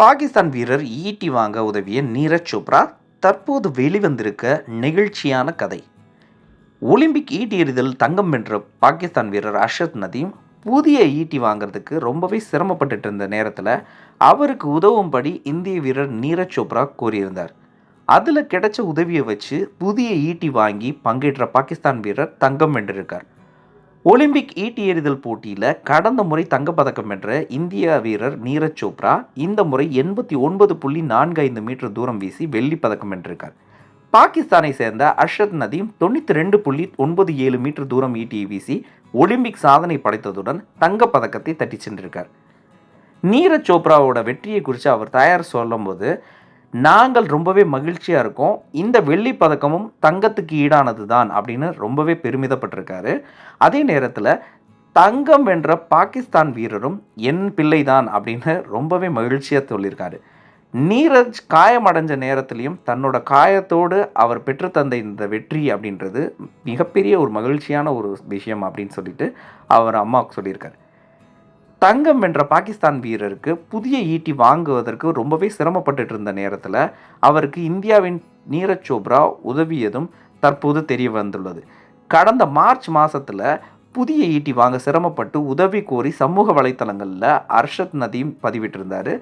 பாகிஸ்தான் வீரர் ஈட்டி வாங்க உதவிய நீரஜ் சோப்ரா தற்போது வெளிவந்திருக்க நெகிழ்ச்சியான கதை. ஒலிம்பிக் ஈட்டி எறிதல் தங்கம் வென்ற பாகிஸ்தான் வீரர் அர்ஷத் நதீம் புதிய ஈட்டி வாங்குறதுக்கு ரொம்பவே சிரமப்பட்டுட்டு இருந்த நேரத்தில் அவருக்கு உதவும்படி இந்திய வீரர் நீரஜ் சோப்ரா கூறியிருந்தார் அதில் கிடைச்ச உதவியை வச்சு புதிய ஈட்டி வாங்கி பங்கேற்ற பாகிஸ்தான் வீரர் தங்கம் வென்றிருக்கார். ஒலிம்பிக் ஈட்டி எறிதல் போட்டியில் கடந்த முறை தங்கப்பதக்கம் வென்ற இந்திய வீரர் நீரஜ் சோப்ரா இந்த முறை எண்பத்தி ஒன்பது புள்ளி நான்கு ஐந்து மீட்டர் தூரம் வீசி வெள்ளி பதக்கம் வென்றிருக்கார். பாகிஸ்தானை சேர்ந்த அர்ஷத் நதீம் தொண்ணூற்றி ரெண்டு புள்ளி ஒன்பது ஏழு மீட்டர் தூரம் ஈட்டியை வீசி ஒலிம்பிக் சாதனை படைத்ததுடன் தங்கப் பதக்கத்தை தட்டி சென்றிருக்கார். நீரஜ் சோப்ராவோட வெற்றியை குறித்து அவர் தயார் சொல்லும்போது நாங்கள் ரொம்பவே மகிழ்ச்சியாக இருக்கோம். இந்த வெள்ளி பதக்கமும் தங்கத்துக்கு ஈடானது தான் அப்படின்னு ரொம்பவே பெருமிதப்பட்டிருக்காரு. அதே நேரத்தில் தங்கம் வென்ற பாகிஸ்தான் வீரரும் என் பிள்ளை தான் அப்படின்னு ரொம்பவே மகிழ்ச்சியாக சொல்லியிருக்காரு. நீரஜ் காயமடைஞ்ச நேரத்திலையும் தன்னோட காயத்தோடு அவர் பெற்றுத்தந்த இந்த வெற்றி அப்படின்றது மிகப்பெரிய ஒரு மகிழ்ச்சியான ஒரு விஷயம் அப்படின்னு சொல்லிட்டு அவர் அம்மாவுக்கு சொல்லியிருக்காரு. தங்கம் வென்ற பாகிஸ்தான் வீரருக்கு புதிய ஈட்டி வாங்குவதற்கு ரொம்பவே சிரமப்பட்டுட்டு இருந்த நேரத்தில் அவருக்கு இந்தியாவின் நீரஜ் சோப்ரா உதவியதும் தற்போது தெரிய வந்துள்ளது. கடந்த மார்ச் மாதத்தில் புதிய ஈட்டி வாங்க சிரமப்பட்டு உதவி கோரி சமூக வலைத்தளங்களில் அர்ஷத் நதீம் பதிவிட்டிருந்தார்.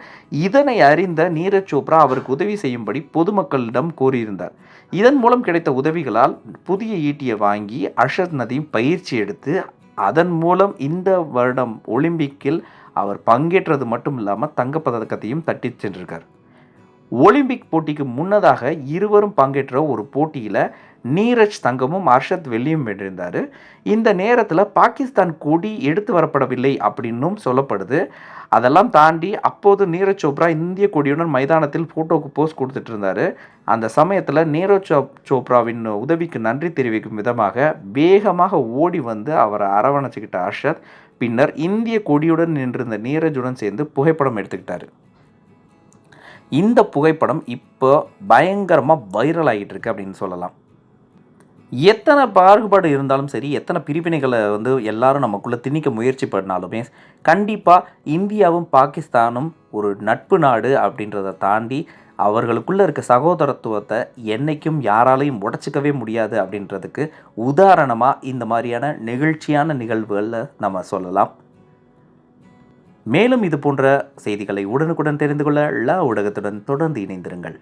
இதனை அறிந்த நீரஜ் சோப்ரா அவருக்கு உதவி செய்யும்படி பொதுமக்களிடம் கோரியிருந்தார். இதன் மூலம் கிடைத்த உதவிகளால் புதிய ஈட்டியை வாங்கி அர்ஷத் நதீம் பயிற்சி எடுத்து அதன் மூலம் இந்த வருடம் ஒலிம்பிக்கில் அவர் பங்கேற்றது மட்டும் இல்லாமல் தங்கப்பதக்கத்தையும் தட்டி சென்றிருக்கார். ஒலிம்பிக் போட்டிக்கு முன்னதாக இருவரும் பங்கேற்ற ஒரு போட்டியில் நீரஜ் தங்கமும் அர்ஷத் வெள்ளியும் வென்றிருந்தார். இந்த நேரத்தில் பாகிஸ்தான் கொடி எடுத்து வரப்படவில்லை அப்படின்னும் சொல்லப்படுது. அதெல்லாம் தாண்டி அப்போது நீரஜ் சோப்ரா இந்திய கொடியுடன் மைதானத்தில் ஃபோட்டோவுக்கு போஸ்ட் கொடுத்துட்டு இருந்தார். அந்த சமயத்தில் நீரஜ் சோப்ராவின் உதவிக்கு நன்றி தெரிவிக்கும் விதமாக வேகமாக ஓடி வந்து அவரை அரவணைச்சிக்கிட்ட அர்ஷத் பின்னர் இந்திய கொடியுடன் நின்றிருந்த நீரஜுடன் சேர்ந்து புகைப்படம் எடுத்துக்கிட்டார். இந்த புகைப்படம் இப்போ பயங்கரமாக வைரல் ஆகிட்டு இருக்கு அப்படின்னு சொல்லலாம். எத்தனை பாகுபாடு இருந்தாலும் சரி எத்தனை பிரிவினைகளை வந்து எல்லாரும் நமக்குள்ளே திணிக்க முயற்சி பண்ணாலுமே கண்டிப்பாக இந்தியாவும் பாகிஸ்தானும் ஒரு நட்பு நாடு அப்படின்றத தாண்டி அவர்களுக்குள்ளே இருக்க சகோதரத்துவத்தை என்றைக்கும் யாராலையும் உடச்சிக்கவே முடியாது அப்படின்றதுக்கு உதாரணமாக இந்த மாதிரியான நெகிழ்ச்சியான நிகழ்வுகளில் நம்ம சொல்லலாம். மேலும் இது போன்ற செய்திகளை உடனுக்குடன் தெரிந்து கொள்ள லா ஊடகத்துடன் தொடர்ந்து இணைந்திருங்கள்.